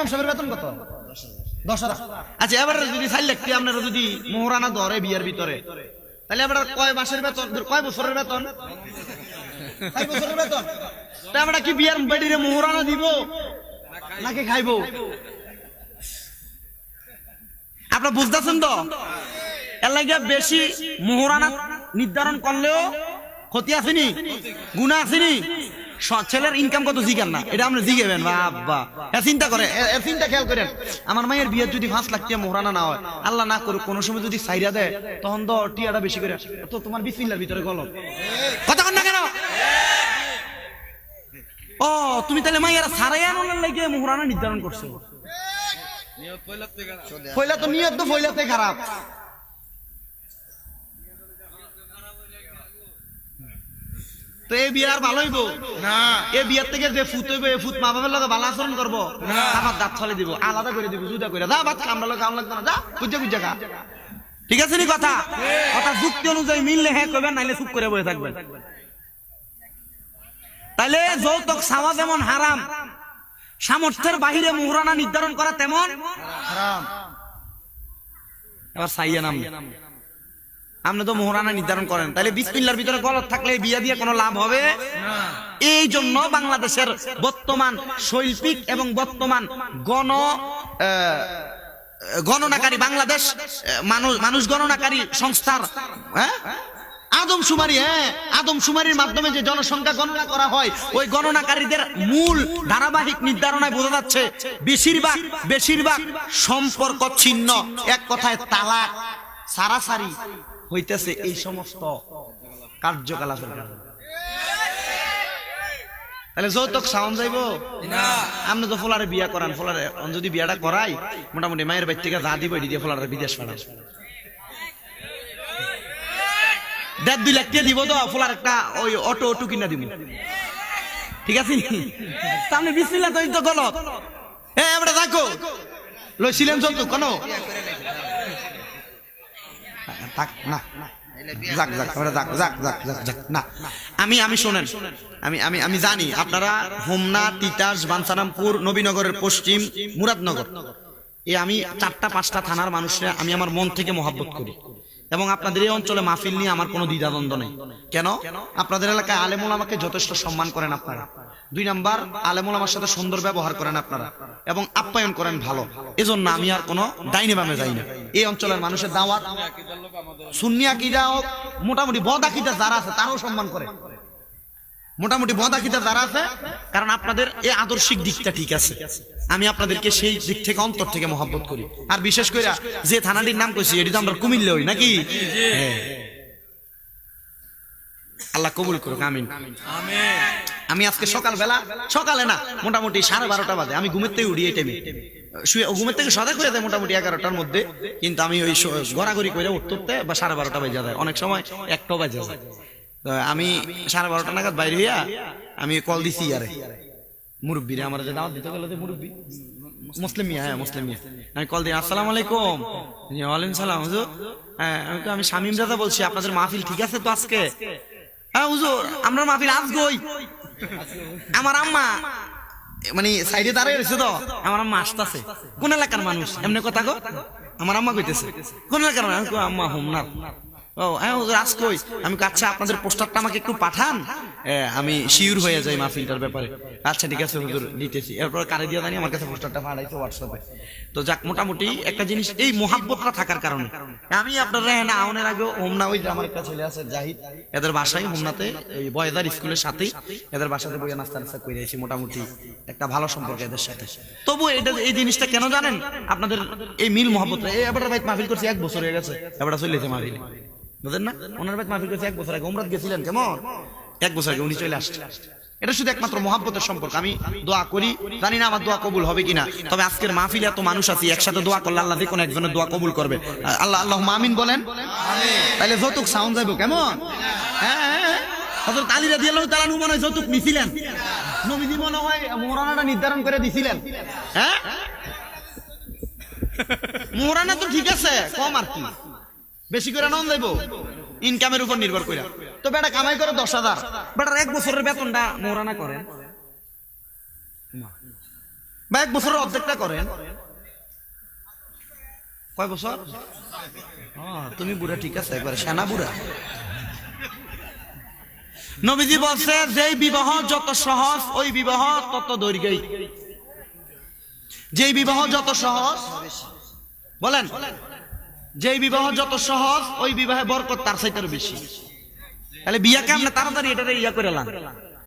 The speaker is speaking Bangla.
ইমাম সাহেবের বেতন কত? দশ আচ্ছা এবার যদি আপনারা যদি মোহরানা ধরে ভিতরে, তাহলে কয় মাসের বেতন, কয় বছরের বেতন? কি খাইবো? বুঝতেছেন তো? এর লাগে বেশি মোহরানা নির্ধারণ করলেও ক্ষতি আসেনি গুণা আসেনি ছেলের ইনকাম কত জিগান না? এটা আপনি জিগেবেন, বাবা। চিন্তা করে চিন্তা খেয়াল করেন। আমার মায়ের বিয়ে যদি পাঁচ লাখ মোহরানা না হয়, আল্লাহ না করুক, কোনো সময় যদি সাইরা দেয়, তখন তো টিয়াটা বেশি করে, তো তোমার বিসমিল্লার ভিতরে গলত। কথা না কেন? ও, তুমি তাহলে মাইয়ারা সারাই আনার লাগে মোহরানা নির্ধারণ করছ? ফয়লা তো নিয়ত তো খারাপ। তো এই বিয়ে আর ভালো হইব? না। এই বিয়ের থেকে যে ফুট হইব এই ফুট মা বাবার লগে ভালো আচরণ করব? আমার দাঁত ছলে দিব আলাদা করে দিব জুদা করে। যা ভাত কামড়া কাম লাগবে না। যা বুঝে বুঝে খা। ঠিক আছে নি কথা? কথা যুক্তি অনুযায়ী মিললে হ্যাঁ কইবেন নাইলে চুপ করে বসে থাকবেন। তাইলে যৌতুক সাওয়া যেমন হারাম সামর্থ্যের বাহিরে মুহরানা নির্ধারণ করা তেমন হারাম। এবার সাইয়া নাম। আপনি তো মোহরানা নির্ধারণ করেন। তাহলে বিসমিল্লার ভিতরে গলত থাকলে বিয়া দিয়ে কোনো লাভ হবে? এই জন্য বাংলাদেশের বর্তমান শৈল্পিক এবং বর্তমান গণ গণনাকারী বাংলাদেশ মানুষ মানুষ গণনাকারী সংস্থার হ্যাঁ? আদমশুমারি হ্যাঁ? আদমশুমারির মাধ্যমে যে জনসংখ্যা গণনা করা হয় ওই গণনাকারীদের মূল ধারাবাহিক নির্ধারণায় বোঝা যাচ্ছে বেশিরভাগ বেশিরভাগ সম্পর্ক ছিন্ন। এক কথায় তালাক সারাসারি হইতেছে এই সমস্ত কার্যকলাপের কারণে তাহলে যৌতুক সাউন্ড যাইব? না। আপনি তো ফোলারে বিয়া করান ফোলারে যদি বিয়াটা করাই মোটামুটি মায়ের বাড়ি থেকে যা দিব দিয়ে ফোলারে বিদেশ পাঠান। দেড় দুই লাখ দিব তো ফোলার একটা ওই অটো অটো কিনা দিব। ঠিক আছে? তাহলে বিসমিল্লা তো গলত। হ্যাঁ আমরা দেখো লইছিলেন যৌতুক কেন? আমি আমি শোনেন, আমি আমি আমি জানি আপনারা হোমনা, তিতাস নবীনগরের পশ্চিম, মুরাদনগর। আমি চারটা, পাঁচটা থানার মানুষরা, আমি আমার মন থেকে মহাব্বত করি। এবং আপনাদের এই অঞ্চলে মাহফিল নিয়ে আমার কোনো দ্বিধাদ্বন্দ্ব নেই। কেন? আপনাদের এলাকায় আলেমুল আমাকে যথেষ্ট সম্মান করেন আপনারা। দুই নাম্বার, আলেমুল আমার সাথে সুন্দর ব্যবহার করেন আপনারা। এবং আপ্যায়ন করেন ভালো। এজন্য আমি আর কোনো ডাইনে বামে যাই না। এই অঞ্চলের মানুষের দাওয়াত, সুন্নি আকিদা হোক, মোটামুটি বদ যারা আছে, তারাও সম্মান করে। মোটামুটি বদ যারা আছে, কারণ আপনাদের এই আদর্শিক দিকটা ঠিক আছে। আমি আপনাদেরকে সেই দিক থেকে, অন্তর থেকে মহব্বত করি। আর বিশেষ করে যে থানাটির নাম কইছি, এটি তো আমরা কুমিল্লে হই, নাকি? হ্যাঁ। আল্লাহ কবুল করুক, আমিন। আমেন। আমি আজকে সকালবেলা সকালে না মোটামুটি সাড়ে বারোটা বাজে। আমি ঘুমের থেকে উঠি এই টাইমে শুয়ে ঘুমের থেকে সদা করে দেয় মোটামুটি এগারোটার মধ্যে। কিন্তু আমি ওই গড়াগড়ি করে উঠতে উঠতে বা সাড়ে বারোটা বেজে যায়। অনেক সময় একটাও বাজে যায়। তো আমি সাড়ে বারোটা নাগাদ বাইরে হইয়া আমি কল দিছি ইয়ারে। মুরব্বীরে আমার যে দাওয়াত দিতে গেল যে মুরব্বী। মুসলিম মিয়া হ্যাঁ মুসলিম মিয়া। আমি কল দিই আসসালাম আলাইকুম। ওয়ালাইকুম সালাম হুজুর। হ্যাঁ আমি তো- আমি শামীম দাদা বলছি আপনাদের মাহফিল ঠিক আছে তো আজকে? হ্যাঁ হুজুর আমরা মাহফিল আজ গই আমার আম্মা মানে সাইডে দাঁড়িয়ে রয়েছে তো, আমার আম্মা আসতেছে। কোন এলাকার মানুষ? এমনি কথা গো আমার আম্মা কইতেছে। কোন এলাকার মানুষ? আম্মা হোমনাথ আমি আপনাদের পোস্টারটা আমাকে একটু পাঠান। আমি শিওর হয়ে যাই মাহফিলটার ব্যাপারে। আচ্ছা ঠিক আছে, হুজুর এরপর কারে দিয়ে আমার কাছে পোস্টারটা পাঠাইছে হোয়াটসঅ্যাপে তো যাক, মোটামুটি একটা জিনিস, এই মোহাব্বতটা থাকার কারণে। আমি আউনের আগে হোমনা ওই আমার একটা ছেলে আছে, জাহিদ। এদের বাসায় হোমনাতে এই বয়দার স্কুলের সাথেই এদের বাসাতে বইয়া নাস্তা নাস্তা করে দিয়েছি মোটামুটি। একটা ভালো সম্পর্ক এদের সাথে। তবু এটা এই জিনিসটা কেন জানেন? আপনাদের এই মিল মহব্বত এই এবার মাহফিল করছি, এক বছর হয়ে গেছে। এবার চলেছে মাহফিল। বুঝলেন না? ওনার ভাই এক বছর আগে। গেছিলেন, কেমন? এক বছর আগে উনি চলে এটা শুধু একমাত্র মহাব্বতের সম্পর্ক। আমি দোয়া করি, জানি না আমার দোয়া কবুল হবে কিনা, তবে আজকের মাহফিলে এত মানুষ একসাথে দোয়া করলে আল্লাহ কোনো একজনের দোয়া কবুল করবে। আল্লাহ আল্লাহ মামিন বলেন। তাহলে যৌতুক সাউন্ড যাইব, কেমন? হ্যাঁ হ্যাঁ নু মনে হয় যৌতুক নিছিলেন। নবীজি মনে হয় মোহরানাটা নির্ধারণ করে দিছিলেন। হ্যাঁ? মোহরানা তো ঠিক আছে, কম আর কি। বেশি করে নন যাইব ইনকামের উপর নির্ভর করে তো বেটা কামাই করে দশ হাজার। বেটার এক বছরের বেতনটা মোহরানা করেন। বা এক বছরের অর্ধেকটা করেন। কয় বছর? তুমি বুড়া, ঠিক আছে, একবার সেনা বুড়া। নবীজি বলছে, যেই বিবাহ যত সহজ, ওই বিবাহ তত দৈর্ঘ্যই। যেই বিবাহ যত সহজ, বলেন। যেই বিবাহ যত সহজ, ওই বিবাহে বরকত তার সাইতে বেশি। তাহলে বিয়া কেমন তাড়াতাড়ি এটা ইয়া করে